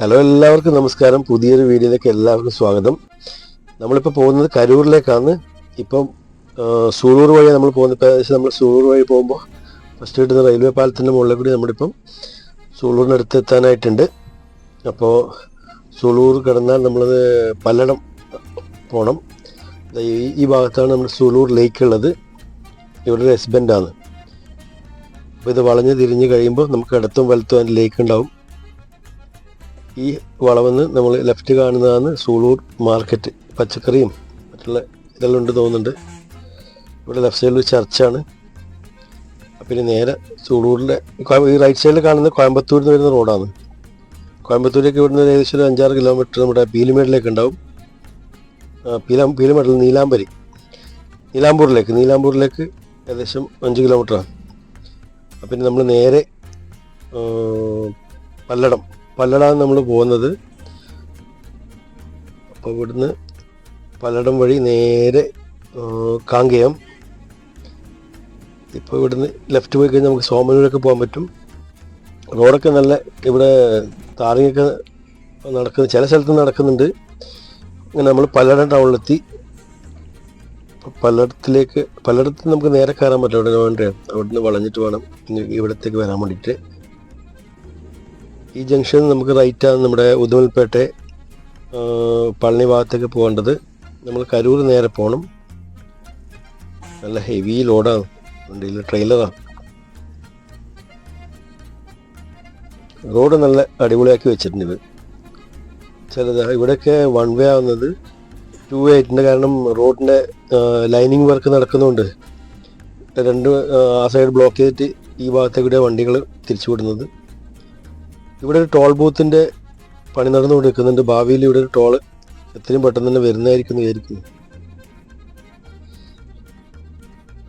Hello എല്ലാവർക്കും നമസ്കാരം. പുതിയൊരു വീഡിയോയിലേക്ക് എല്ലാവർക്കും സ്വാഗതം. നമ്മളിപ്പോൾ പോകുന്നത് കരൂരിലേക്കാണ്. ഇപ്പം സൂളൂർ വഴി നമ്മൾ ഇപ്പോൾ ഏകദേശം നമ്മൾ സൂളൂർ വഴി പോകുമ്പോൾ ഫസ്റ്റ് കിട്ടുന്ന റെയിൽവേ പാലത്തിന്റെ മുകളിൽ കൂടി നമ്മളിപ്പം സൂളൂരിനടുത്ത് എത്താനായിട്ടുണ്ട്. അപ്പോൾ സൂളൂർ കിടന്നാൽ നമ്മളത് പല്ലടം പോകണം ഈ ഭാഗത്താണ് നമ്മുടെ സൂളൂർ ലേക്ക് ഉള്ളത്. ഇവിടെ ഒരു ഹസ്ബൻഡാണ് അപ്പോൾ ഇത് വളഞ്ഞ് തിരിഞ്ഞ് കഴിയുമ്പോൾ നമുക്ക് ഇടത്തും വലത്തും അതിന്റെ ലേക്ക് ഉണ്ടാവും. ഈ വളവെന്ന് നമ്മൾ ലെഫ്റ്റ് കാണുന്നതാണ് സൂളൂർ മാർക്കറ്റ് പച്ചക്കറിയും മറ്റുള്ള ഇതെല്ലാം ഉണ്ട് തോന്നുന്നുണ്ട്. ഇവിടെ ലെഫ്റ്റ് സൈഡിൽ ഒരു ചർച്ചാണ്. പിന്നെ നേരെ സൂളൂരിന്റെ ഈ റൈറ്റ് സൈഡിൽ കാണുന്നത് കോയമ്പത്തൂരിൽ നിന്ന് വരുന്ന റോഡാണ്. കോയമ്പത്തൂരേക്ക് ഇവിടുന്ന് ഏകദേശം ഒരു അഞ്ചാറ് കിലോമീറ്റർ നമ്മുടെ പീലിമേടിലേക്ക് ഉണ്ടാവും. പീലാം പീലാ പീലിമേടിൽ നീലാംബരി. നീലാംപൂരിലേക്ക് നീലാംപൂരിലേക്ക് ഏകദേശം അഞ്ച് കിലോമീറ്ററാണ് പിന്നെ നമ്മൾ നേരെ പല്ലടം. പല്ലടാണ് നമ്മൾ പോകുന്നത്. അപ്പോൾ ഇവിടുന്ന് പല്ലടം വഴി നേരെ കാങ്കയം. ഇപ്പോൾ ഇവിടുന്ന് ലെഫ്റ്റ് പോയി കഴിഞ്ഞാൽ നമുക്ക് സോമനൂരൊക്കെ പോകാൻ പറ്റും. റോഡൊക്കെ നല്ല ഇവിടെ താറിങ്ങൊക്കെ നടക്കുന്നു ചില സ്ഥലത്ത് നടക്കുന്നുണ്ട്. അങ്ങനെ നമ്മൾ പല്ലടം ടൗണിലെത്തി. പല്ലടത്തിലേക്ക് പല്ലടത്ത് നമുക്ക് നേരെ കയറാൻ പറ്റും അവിടെ വേണ്ട? അവിടുന്ന് വളഞ്ഞിട്ട് വേണം. ഇവിടത്തേക്ക് വരാൻ വേണ്ടിയിട്ട്. ഈ ജംഗ്ഷൻ നമുക്ക് റൈറ്റാണ് നമ്മുടെ ഉദുമൽപേട്ടെ പളനി ഭാഗത്തേക്ക് പോകേണ്ടത്. നമ്മൾ കരൂർ നേരെ പോകണം നല്ല ഹെവി ലോഡാണ് വണ്ടിയിൽ ട്രെയിലറാണ് റോഡ് നല്ല അടിപൊളിയാക്കി വെച്ചിട്ടുണ്ട് ചിലത് ഇവിടെയൊക്കെ വൺ വേ ആവുന്നത് ടു വേ ആയിട്ടുണ്ട്. കാരണം റോഡിന്റെ ലൈനിങ് വർക്ക് നടക്കുന്നുണ്ട്. രണ്ട് ആ, സൈഡ് ബ്ലോക്ക് ചെയ്തിട്ട് ഈ ഭാഗത്തേക്കൂടെ വണ്ടികൾ തിരിച്ചു വിടുന്നത് ഇവിടെ ഒരു ടോൾ ബൂത്തിന്റെ പണി നടന്നുകൊണ്ടിരിക്കുന്നുണ്ട്. ഭാവിയിൽ ഇവിടെ ഒരു ടോൾ എത്രയും പെട്ടെന്ന് തന്നെ വരുന്നതായിരിക്കും വിചാരിക്കുന്നു.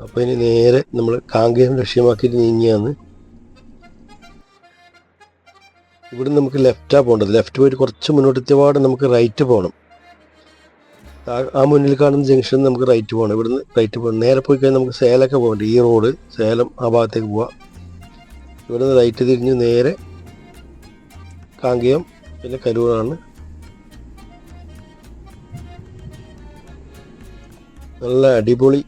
അപ്പോൾ ഇനി നേരെ നമ്മൾ കാങ്കയം ലക്ഷ്യമാക്കിയിട്ട് നീങ്ങിയാണ്. ഇവിടെ നമുക്ക് ലെഫ്റ്റാണ് പോകേണ്ടത്. ലെഫ്റ്റ് പോയിട്ട് കുറച്ച് മുന്നോട്ട് എത്തിയപാട് നമുക്ക് റൈറ്റ് പോകണം. ആ- മുന്നിൽ കാണുന്ന ജംഗ്ഷൻ നമുക്ക് റൈറ്റ് പോകണം. ഇവിടുന്ന് റൈറ്റ് പോകണം. നേരെ പോയി കഴിഞ്ഞാൽ നമുക്ക് സേലമൊക്കെ പോകണ്ട ഈ റോഡ് സേലം ആ ഭാഗത്തേക്ക് പോവാം. ഇവിടുന്ന് റൈറ്റ് തിരിഞ്ഞ് നേരെ കാങ്കയം പിന്നെ കരൂറാണ് നല്ല അടിപൊളി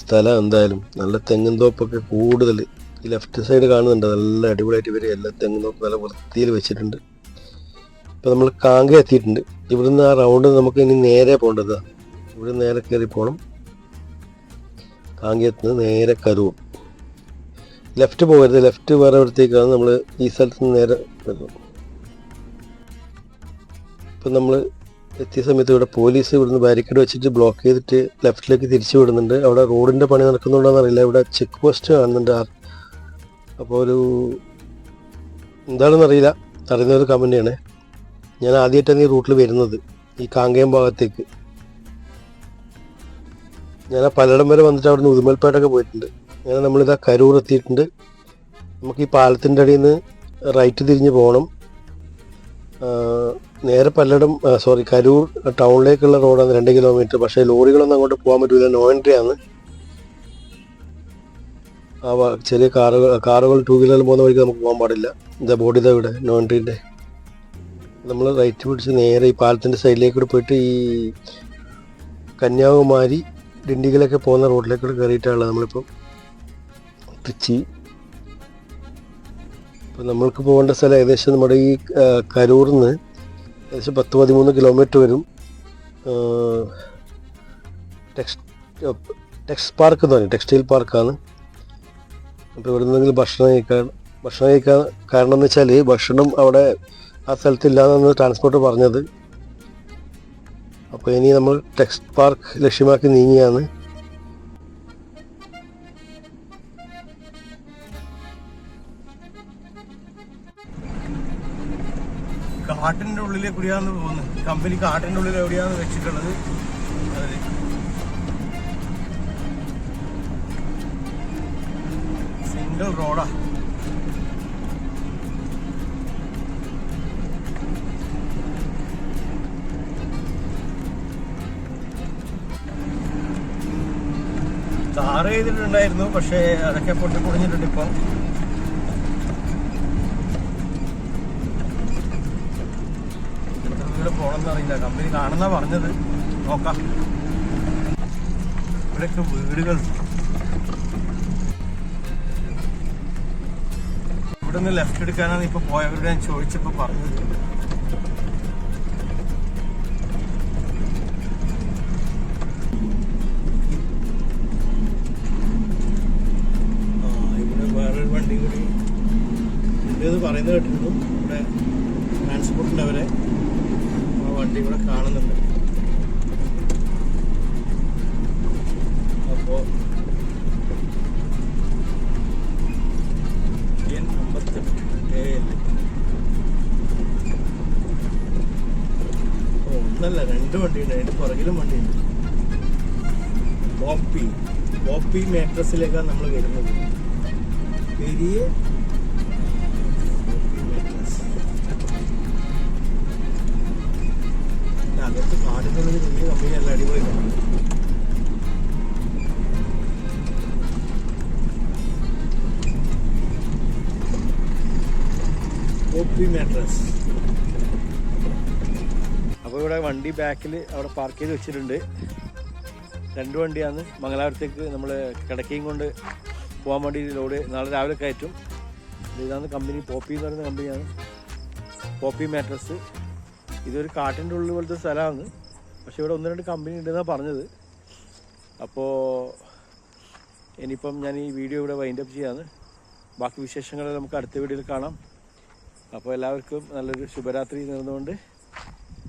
സ്ഥലം എന്തായാലും. നല്ല തെങ്ങും തോപ്പൊക്കെ കൂടുതൽ ഈ ലെഫ്റ്റ് സൈഡ് കാണുന്നുണ്ട്. നല്ല അടിപൊളിയായിട്ട് ഇവർ എല്ലാ തെങ്ങും തോപ്പ് നല്ല വൃത്തിയിൽ വെച്ചിട്ടുണ്ട്. ഇപ്പം നമ്മൾ കാങ്ക എത്തിയിട്ടുണ്ട്. ഇവിടുന്ന് ആ റൗണ്ട് നമുക്ക് ഇനി നേരെ പോകേണ്ടത് ഇവിടെ നേരെ കയറി പോകണം കാങ്കയത്ത് നേരെ കരൂർ. ലെഫ്റ്റ് പോകരുത്. ലെഫ്റ്റ് വേറെ എവിടത്തേക്കാണ് നമ്മൾ ഈ സ്ഥലത്ത് നിന്ന് നേരെ വരുന്നത്. ഇപ്പം നമ്മൾ എത്തിയ സമയത്ത് ഇവിടെ പോലീസ് ഇവിടുന്ന് ബാരിക്കേഡ് വെച്ചിട്ട് ബ്ലോക്ക് ചെയ്തിട്ട് ലെഫ്റ്റിലേക്ക് തിരിച്ചു വിടുന്നുണ്ട്. അവിടെ റോഡിന്റെ പണി നടക്കുന്നുണ്ടോയെന്ന് അറിയില്ല. ഇവിടെ ചെക്ക് പോസ്റ്റ് കാണുന്നുണ്ട് അപ്പോൾ ഒരു എന്താണെന്ന് അറിയില്ല. അറിയുന്ന ഒരു കമന്റാണ് ഞാൻ ആദ്യമായിട്ടാണ് ഈ റൂട്ടിൽ വരുന്നത്. ഈ കാങ്കയം ഭാഗത്തേക്ക്. ഞാൻ ആ പലയിടം വരെ വന്നിട്ട് അവിടെ നിന്ന് ഉദുമൽപേട്ടൊക്കെ പോയിട്ടുണ്ട്. അങ്ങനെ നമ്മളിതാ കരൂർ എത്തിയിട്ടുണ്ട്. നമുക്ക് ഈ പാലത്തിന്റെ അടിയിൽ നിന്ന് റൈറ്റ് തിരിഞ്ഞ് പോകണം. നേരെ പല്ലടം സോറി കരൂർ ടൗണിലേക്കുള്ള റോഡാണ് രണ്ട് കിലോമീറ്റർ പക്ഷേ ലോറികളൊന്നും അങ്ങോട്ട് പോകാൻ പറ്റില്ല നോ എൻട്രി ആണ്. ആ ചെറിയ കാറുകൾ കാറുകൾ ടൂ വീലറിൽ പോകുന്ന വഴിക്ക് നമുക്ക് പോകാൻ പാടില്ല. ഇതാ ബോഡി ഇതാ ഇവിടെ നോ എൻട്രീന്റെ നമ്മൾ റൈറ്റ് പിടിച്ച് നേരെ ഈ പാലത്തിന്റെ സൈഡിലേക്കൂടെ പോയിട്ട് ഈ കന്യാകുമാരി ഡിണ്ടിഗലൊക്കെ പോകുന്ന റോഡിലേക്ക് കയറിയിട്ടാണ് നമ്മളിപ്പം ട്രിച്ചി ഇപ്പം നമ്മൾക്ക് പോകേണ്ട സ്ഥലം ഏകദേശം നമ്മുടെ ഈ കരൂറിൽ നിന്ന് ഏകദേശം പത്ത് പതിമൂന്ന് കിലോമീറ്റർ വരും. ടെക്സ് ടെക്സ് പാർക്ക് എന്ന് പറയും. ടെക്സ്റ്റൈൽ പാർക്കാണ് അപ്പോൾ ഇവിടെ നിന്നെങ്കിലും ഭക്ഷണം കഴിക്കാൻ ഭക്ഷണം കഴിക്കാൻ കാരണം എന്ന് വെച്ചാൽ ഭക്ഷണം അവിടെ ആ സ്ഥലത്ത് ഇല്ലാന്നാണ് ട്രാൻസ്പോർട്ട് പറഞ്ഞത്. അപ്പോൾ ഇനി നമ്മൾ ടെക്സ്റ്റ് പാർക്ക് ലക്ഷ്യമാക്കി നീങ്ങിയാണ് കാട്ടിന്റെ ഉള്ളിലെ കൂടിയാണ് പോകുന്നത് കമ്പനി കാട്ടിന്റെ ഉള്ളിൽ എവിടെയാന്ന് വെച്ചിട്ടുള്ളത്? അതിൽ സിംഗിൾ റോഡാ. ടാർ ചെയ്തിട്ടുണ്ടായിരുന്നു പക്ഷേ അതൊക്കെ പൊട്ടി പൊടിഞ്ഞിട്ടുണ്ട് ഇപ്പം. പോകണമെന്ന് അറിയില്ല. കമ്പനി കാണുന്ന പറഞ്ഞത് നോക്കാം. ഇവിടെയൊക്കെ വീടുകൾ. ഇവിടെ നിന്ന് ലെഫ്റ്റ് എടുക്കാനാണ് ഇപ്പൊ പോയവരുടെ ഞാൻ ചോദിച്ചപ്പോ പറഞ്ഞത്. ഇവിടെ വേറൊരു വണ്ടി കൂടി പറയുന്നത് കേട്ടിരുന്നു. ഇവിടെ രണ്ട് വണ്ടിയുണ്ട്. അതിന്റെ പുറകിലും വണ്ടിയുണ്ട്. ബോപ്പി ബോപ്പി മാട്രസിലേക്കാണ് നമ്മൾ വരുന്നത്. പെരിയ അകത്ത് കാടിനുള്ളിൽ വലിയ കമ്പനിയല്ല അടിപൊളി ബോപ്പി മാട്രസ് അപ്പോൾ ഇവിടെ വണ്ടി ബാക്കിൽ അവിടെ പാർക്ക് ചെയ്ത് വെച്ചിട്ടുണ്ട്. രണ്ട് വണ്ടിയാണ്. മംഗലാപുരത്തേക്ക് നമ്മൾ കിടക്കയും കൊണ്ട് പോകാൻ വേണ്ടി ലോഡ് നാളെ രാവിലെ കയറ്റും. ഇതാണ് കമ്പനി പോപ്പി എന്ന് പറയുന്ന കമ്പനിയാണ് പോപ്പി മാട്രസ് ഇതൊരു കാട്ടിന്റെ ഉള്ളിൽ പോലത്തെ സ്ഥലമാണ്. പക്ഷെ ഇവിടെ ഒന്ന് രണ്ട് കമ്പനി ഉണ്ടെന്നാണ് പറഞ്ഞത്. അപ്പോൾ ഇനിയിപ്പം ഞാൻ ഈ വീഡിയോ ഇവിടെ വൈൻഡ് അപ്പ് ചെയ്യാണ്. ബാക്കി വിശേഷങ്ങൾ നമുക്ക് അടുത്ത വീഡിയോയിൽ കാണാം. അപ്പോൾ എല്ലാവർക്കും നല്ലൊരു ശുഭരാത്രി നേർന്നുകൊണ്ട്